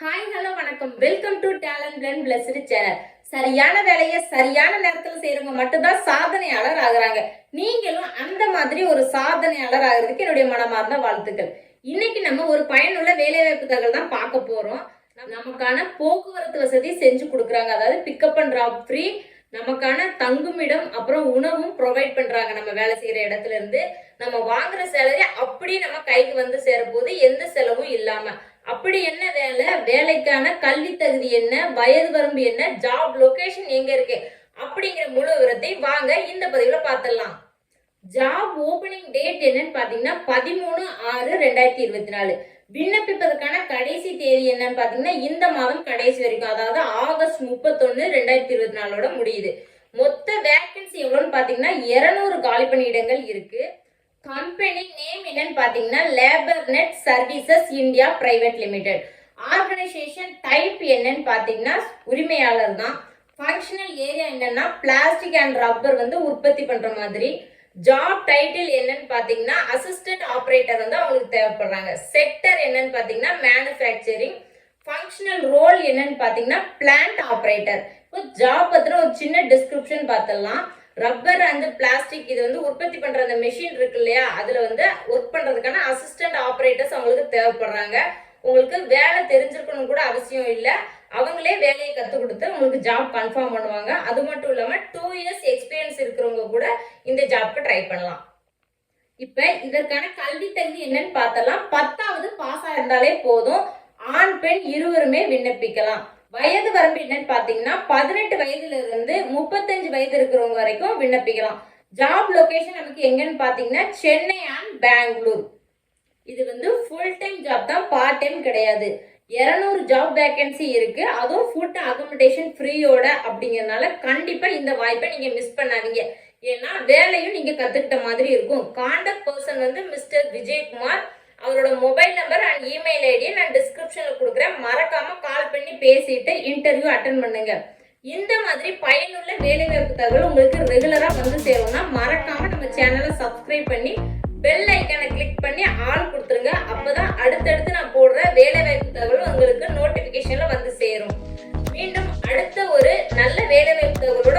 Hi hello வணக்கம். Welcome to talent blend plus channel சரியான வேலையை சரியான நேரத்தில் செய்யறவங்க மட்டும்தான் சாதனையாளர் ஆகுறாங்க. நீங்களும் அந்த மாதிரி ஒரு சாதனையாளர் ஆகிறதுக்கு என்னுடைய மனமார்ந்த வாழ்த்துக்கள். இன்னைக்கு நம்ம ஒரு பயனுள்ள வேலைவாய்ப்பு தகவல் தான் பார்க்க போறோம். நமக்கான போக்குவரத்து வசதி செஞ்சு கொடுக்குறாங்க. அதாவது பிக்கப் அண்ட் ட்ராப் ஃப்ரீ நமக்கான தங்குமிடம் அப்புறம் உணவும் ப்ரொவைட் பண்றாங்க. நம்ம வேலை செய்யற இடத்துல இருந்து நம்ம வாங்குற சேலரி அப்படியே நம்ம கைக்கு வந்து சேரப்போது எந்த செலவும் இல்லாம. அப்படி என்ன வேலை? வேலைக்கான கல்வி தகுதி என்ன? வயது வரம்பு என்ன? ஜாப் லொகேஷன் எங்க இருக்கு? அப்படிங்கிற முழு விவரத்தை வாங்க இந்த பதிவுல பார்த்துடலாம் ஜாப் ஓபனிங் டேட் என்னன்னு பாத்தீங்கன்னா பதிமூணு ஆறு ரெண்டாயிரத்தி இருபத்தி நாலு. விண்ணப்பிப்பதற்கான கடைசி தேதி என்னன்னு பாத்தீங்கன்னா இந்த மாதம் கடைசி வரைக்கும் அதாவது ஆகஸ்ட் முப்பத்தொன்னு ரெண்டாயிரத்தி இருபத்தி நாலோட முடியுது. மொத்த வேகன்சி எவ்வளோன்னு பாத்தீங்கன்னா இருநூறு காலி பணியிடங்கள் இருக்கு. கம்பெனி நேம் என்னன்னு பாத்தீங்கன்னா labour net services India private limited organisation type என்னன்னு பாத்தீங்கன்னா உரிமையாளர் தான். ஃபங்க்ஷனல் ஏரியா என்னன்னா பிளாஸ்டிக் அண்ட் ரப்பர் வந்து உற்பத்தி பண்ற மாதிரி. ஜாப் டைட்டில் என்னன்னு பாத்தீங்கன்னா அசிஸ்டன்ட் ஆப்ரேட்டர் வந்து அவங்களுக்கு தேவைப்படுறாங்க. செக்டர் என்னன்னு பாத்தீங்கன்னா மேனுஃபேக்சரிங் ஃபங்க்ஷனல் ரோல் என்னன்னு பாத்தீங்கன்னா பிளான்ட் ஆப்ரேட்டர் இப்போ ஜாப் பத்தின ஒரு சின்ன டிஸ்கிரிப்ஷன் பார்த்துடலாம் ரப்பர் அண்ட் பிளாஸ்டிக் இது வந்து உற்பத்தி பண்ற அந்த மெஷின் இருக்கு இல்லையா? அதுல வந்து ஒர்க் பண்றதுக்கான அசிஸ்டன்ட் ஆபரேட்டர்ஸ் அவங்களுக்கு தேவைப்படுறாங்க. உங்களுக்கு வேலை தெரிஞ்சிருக்கணும் கூட அவசியம் இல்லை. அவங்களே வேலையை கற்றுக் கொடுத்து உங்களுக்கு ஜாப் கன்ஃபார்ம் பண்ணுவாங்க. அது மட்டும் இல்லாமல் டூ இயர்ஸ் எக்ஸ்பீரியன்ஸ் இருக்கிறவங்க கூட இந்த ஜாப்க்கு ட்ரை பண்ணலாம். இப்போ இதற்கான கல்வி தகுதி என்னன்னு பார்த்தலாம். பத்தாவது பாஸ் இருந்தாலே போதும். ஆண் பெண் இருவருமே விண்ணப்பிக்கலாம். வயது வரம்பு என்னன்னு பார்த்தீங்கன்னா பதினெட்டு வயதுல இருந்து முப்பத்தஞ்சு வயது இருக்கிறவங்க வரைக்கும் விண்ணப்பிக்கலாம். ஜாப் லொகேஷன் நமக்கு எங்கன்னு பார்த்தீங்கன்னா சென்னை அண்ட் பெங்களூர். இது வந்து ஃபுல் டைம் ஜாப் தான் பார்ட் டைம் கிடையாது. இரநூறு ஜாப் வேகன்சி இருக்கு. அதுவும் ஃபுட் அகாமடேஷன் ஃப்ரீயோட அப்படிங்கறதுனால கண்டிப்பா இந்த வாய்ப்பை நீங்க மிஸ் பண்ணாதீங்க. ஏன்னா வேலையும் நீங்க கத்துக்கிட்ட மாதிரி இருக்கும். காண்டாக்ட் பர்சன் வந்து மிஸ்டர் விஜயகுமார் அவரோட மொபைல் நம்பர் அண்ட் இமெயில் ஐடியை நான் டிஸ்கிரிப்ஷன்ல கொடுக்குறேன். மறக்காம பண்ணி பேசிட்டு இன்டர்வியூ அட்டன் பண்ணுங்க. இந்த மாதிரி பயனுள்ள வேலைவாய்ப்பு தகவல் உங்களுக்கு ரெகுலரா வந்து சேரும்னா மறக்காம நம்ம சேனலை சப்ஸ்கிரைப் பண்ணி பெல் ஐக்கனை கிளிக் பண்ணி ஆள் கொடுத்துருங்க. அப்பதான் அடுத்தடுத்து நான் போடுற வேலைவாய்ப்பு தகவல் உங்களுக்கு நோட்டிபிகேஷன்ல வந்து சேரும். மீண்டும் அடுத்த ஒரு நல்ல வேலைவாய்ப்பு தகவலோட